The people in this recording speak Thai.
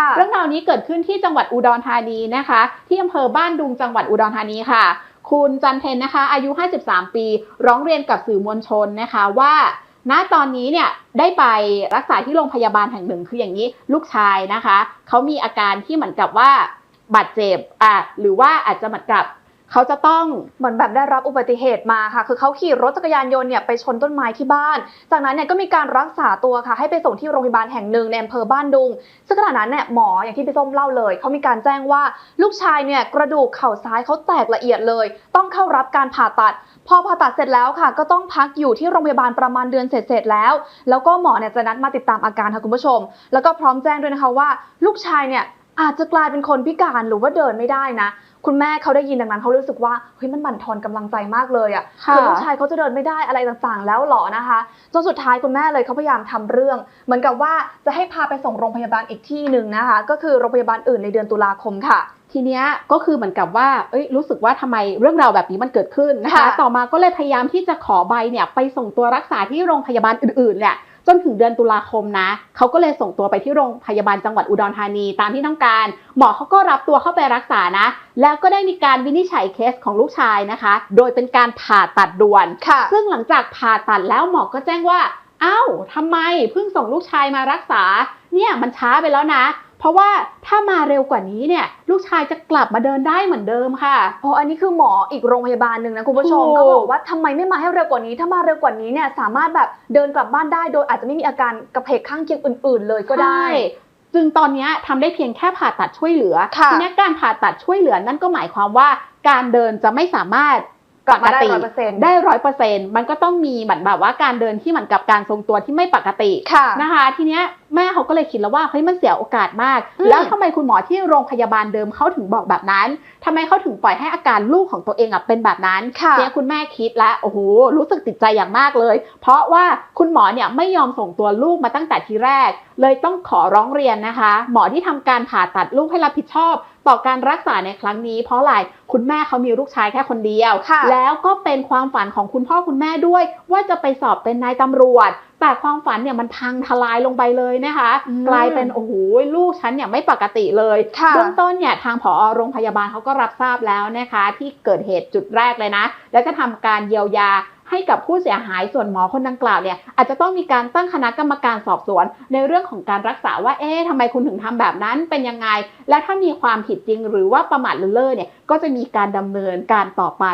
่ะเรื่องราวนี้เกิดขึ้นที่จังหวัดอุดรธานีนะคะ ที่อำเภอบ้านดุงจังหวัดอุดรธานีค่ะ คุณจันเพนนะคะ อายุ 53 ปี ร้องเรียนกับสื่อมวลชนนะคะว่าณตอนนี้เนี่ยได้ไปรักษาที่โรงพยาบาลแห่งหนึ่งคืออย่างนี้ลูกชายนะคะเขามีอาการที่เหมือนกับว่าบาดเจ็บอะหรือว่าอาจจะเหมือนกับ เขาจะต้องเหมือนแบบได้รับอุบัติเหตุมาค่ะ คือเขาขี่รถจักรยานยนต์เนี่ยไปชนต้นไม้ที่บ้าน จากนั้นเนี่ยก็มีการรักษาตัวค่ะ ให้ไปส่งที่โรงพยาบาลแห่งหนึ่งในอำเภอบ้านดุง ซึ่งขณะนั้นเนี่ยหมออย่างที่พี่ส้มเล่าเลย เขามีการแจ้งว่าลูกชายเนี่ยกระดูกเข่าซ้ายเขาแตกละเอียดเลย ต้องเข้ารับการผ่าตัด พอผ่าตัดเสร็จแล้วค่ะ ก็ต้องพักอยู่ที่โรงพยาบาลประมาณเดือนเสร็จๆแล้ว แล้วก็หมอเนี่ยจะนัดมาติดตามอาการค่ะคุณผู้ชม แล้วก็พร้อมแจ้งด้วยนะคะว่า ลูกชายเนี่ย อาจจะกลายเป็นคนพิการหรือว่าเดินไม่ได้นะ คุณแม่เขาได้ยินดังนั้นเขารู้สึกว่าเฮ้ยมันบั่นทอนกำลังใจมากเลยอะค่ะคือลูกชายเขาจะเดินไม่ได้อะไรต่างๆ แล้วเหรอนะคะจนสุดท้ายคุณแม่เลยเขาพยายามทำเรื่อง เหมือนกับว่าจะให้พาไปส่งโรงพยาบาลอีกที่หนึ่งนะคะ ก็คือโรงพยาบาลอื่นในเดือนตุลาคมค่ะทีเนี้ยก็คือเหมือนกับว่า เอ้ย รู้สึกว่าทำไมเรื่องราวแบบนี้มันเกิดขึ้นนะคะค่ะต่อมาก็เลยพยายามที่จะขอใบเนี่ยไปส่งตัวรักษาที่โรงพยาบาลอื่นๆเนี่ย จนถึงเดือนตุลาคมนะเขาก็เลยส่งตัวไปที่โรงพยาบาลจังหวัดอุดรธานีตามที่ต้องการ หมอเขาก็รับตัวเข้าไปรักษานะ แล้วก็ได้มีการวินิจฉัยเคสของลูกชายนะคะ โดยเป็นการผ่าตัดด่วนค่ะซึ่งหลังจากผ่าตัดแล้วหมอก็แจ้งว่า เอ้าทำไมเพิ่งส่งลูกชายมารักษา เนี่ยมันช้าไปแล้วนะ เพราะว่าถ้ามาเร็วกว่านี้เนี่ยลูกชายจะกลับมาเดินได้เหมือนเดิมค่ะโอ้อันนี้คือหมออีกโรงพยาบาลหนึ่งนะคุณผู้ชมถูกก็บอกว่าทำไมไม่มาให้เร็วกว่านี้ ถ้ามาเร็วกว่านี้เนี่ยสามารถแบบเดินกลับบ้านได้โดยอาจจะไม่มีอาการกระเพกข้างเคียงอื่น ๆ เลยก็ได้ใช่จึงตอนเนี้ยทำได้เพียงแค่ผ่าตัดช่วยเหลือค่ะทีเนี้ยการผ่าตัดช่วยเหลือนั่นก็หมายความว่าการเดินจะไม่สามารถกลับมาได้ปกติร้อยเปอร์เซ็นต์ได้ร้อยเปอร์เซ็นต์มันก็ต้องมีเหมือนแบบว่าการเดินที่เหมือนกับการทรงตัวที่ไม่ปกติค่ะนะคะ ทีเนี้ย แม่เขาก็เลยคิดแล้วว่าเฮ้ยมันเสียโอกาสมากอืมแล้วทำไมคุณหมอที่โรงพยาบาลเดิมเขาถึงบอกแบบนั้นทำไมเขาถึงปล่อยให้อาการลูกของตัวเองอะเป็นแบบนั้นค่ะเนี่ยคุณแม่คิดแล้วโอ้โหรู้สึกติดใจอย่างมากเลย เพราะว่าคุณหมอเนี่ยไม่ยอมส่งตัวลูกมาตั้งแต่ทีแรก เลยต้องขอร้องเรียนนะคะ หมอที่ทำการผ่าตัดลูกให้รับผิดชอบต่อการรักษาในครั้งนี้ เพราะอะไรคุณแม่เขามีลูกชายแค่คนเดียวค่ะแล้วก็เป็นความฝันของคุณพ่อคุณแม่ด้วย ว่าจะไปสอบเป็นนายตำรวจ แต่ความฝันเนี่ยมันพังทลายลงไปเลยนะคะอืมกลายเป็นโอ้โหลูกฉันเนี่ยไม่ปกติเลยค่ะเบื้องต้นเนี่ยทางผอโรงพยาบาลเขาก็รับทราบแล้วนะคะ ที่เกิดเหตุจุดแรกเลยนะ แล้วจะทำการเยียวยาให้กับผู้เสียหายส่วนหมอคนดังกล่าวเนี่ยอาจจะต้องมีการตั้งคณะกรรมการสอบสวน ในเรื่องของการรักษาว่าเอ๊ะทำไมคุณถึงทำแบบนั้นเป็นยังไง และถ้ามีความผิดจริงหรือว่าประมาทเลินเล่อเนี่ยก็จะมีการดำเนินการต่อไป